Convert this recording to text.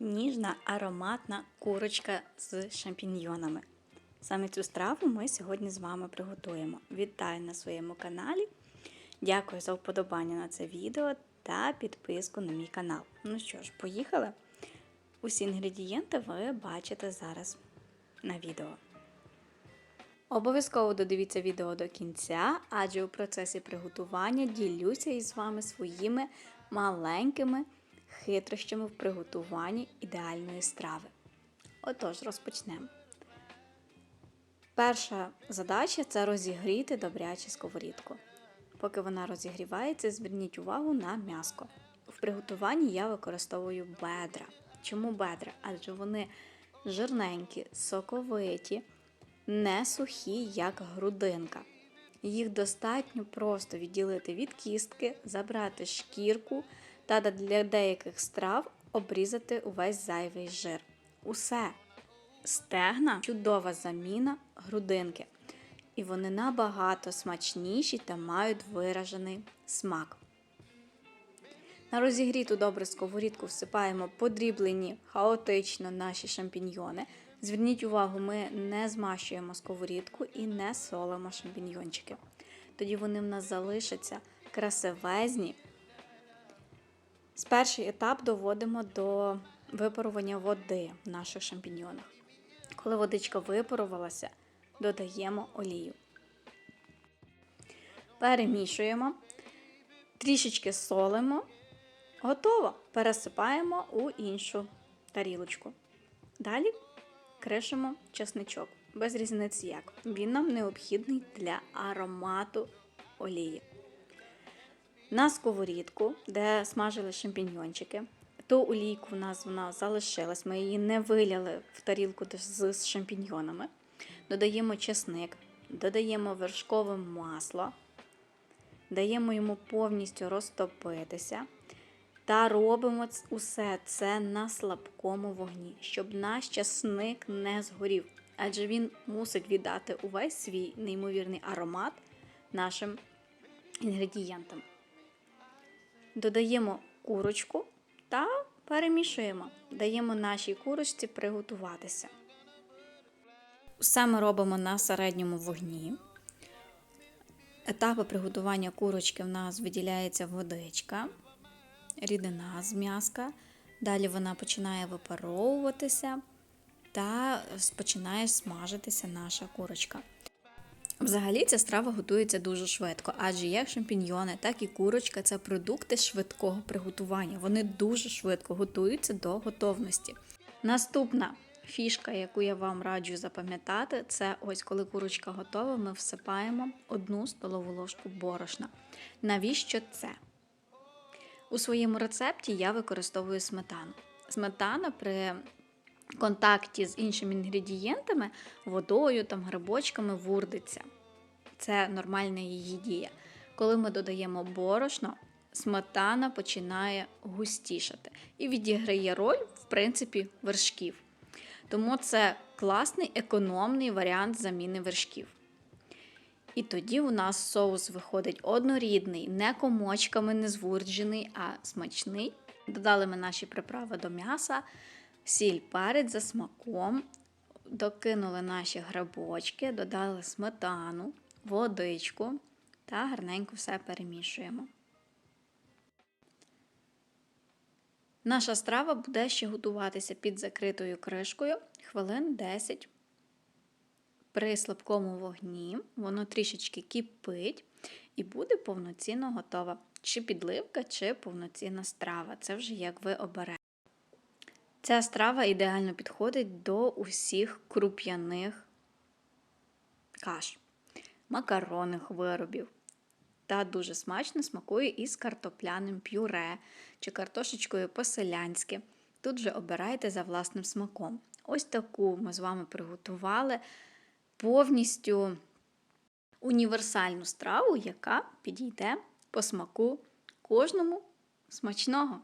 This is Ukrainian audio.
ніжна ароматна курочка з шампіньйонами. Саме цю страву ми сьогодні з вами приготуємо. Вітаю на своєму каналі. Дякую за вподобання на це відео та підписку на мій канал. Ну що ж, поїхали? Усі інгредієнти ви бачите зараз на відео. Обов'язково додивіться відео до кінця, адже у процесі приготування ділюся із вами своїми маленькими хитрощами в приготуванні ідеальної страви. Отож, розпочнемо. Перша задача це розігріти добряче сковорідку. Поки вона розігрівається, зверніть увагу на м'яско. В приготуванні я використовую бедра. Чому бедра? Адже вони жирненькі, соковиті, не сухі, як грудинка. Їх достатньо просто відділити від кістки, забрати шкірку та для деяких страв обрізати увесь зайвий жир. Усе. Стегна чудова заміна грудинки. І вони набагато смачніші та мають виражений смак. На розігріту добре сковорідку всипаємо подріблені хаотично наші шампіньйони. Зверніть увагу, ми не змащуємо сковорідку і не солимо шампіньйончики. Тоді вони в нас залишаться красивезні. З перший етап доводимо до випарування води в наших шампіньйонах. Коли водичка випарувалася, додаємо олію. Перемішуємо, трішечки солимо. Готово. Пересипаємо у іншу тарілочку. Далі кришимо чесничок. Без різниці як. Він нам необхідний для аромату олії. На сковорідку, де смажили шампіньйончики, ту олійку в нас вона залишилась, ми її не виляли в тарілку з шампіньйонами. Додаємо чесник, додаємо вершкове масло, даємо йому повністю розтопитися. Та робимо усе це на слабкому вогні, щоб наш часник не згорів, адже він мусить віддати увесь свій неймовірний аромат нашим інгредієнтам. Додаємо курочку та перемішуємо, даємо нашій курочці приготуватися. Все ми робимо на середньому вогні. Етапи приготування курочки в нас виділяється водичка рідина з м'яска. Далі вона починає випаровуватися та починає смажитися наша курочка. Взагалі ця страва готується дуже швидко, адже як шампіньйони, так і курочка це продукти швидкого приготування. Вони дуже швидко готуються до готовності. Наступна фішка, яку я вам раджу запам'ятати, це ось коли курочка готова, ми всипаємо одну столову ложку борошна. Навіщо це? У своєму рецепті я використовую сметану. Сметана при контакті з іншими інгредієнтами, водою, там, грибочками вурдиться. Це нормальна її дія. Коли ми додаємо борошно, сметана починає густішати і відіграє роль, в принципі, вершків. Тому це класний економний варіант заміни вершків. І тоді у нас соус виходить однорідний, не комочками, не звурджений, а смачний. Додали ми наші приправи до м'яса, сіль перець за смаком, докинули наші грибочки, додали сметану, водичку та гарненько все перемішуємо. Наша страва буде ще готуватися під закритою кришкою хвилин 10 при слабкому вогні, воно трішечки кипить і буде повноцінно готова. Чи підливка, чи повноцінна страва. Це вже як ви оберете. Ця страва ідеально підходить до усіх круп'яних каш, макаронних виробів. Та дуже смачно смакує із картопляним пюре чи картошечкою по-селянськи. Тут же обирайте за власним смаком. Ось таку ми з вами приготували повністю універсальну страву, яка підійде по смаку кожному смачного.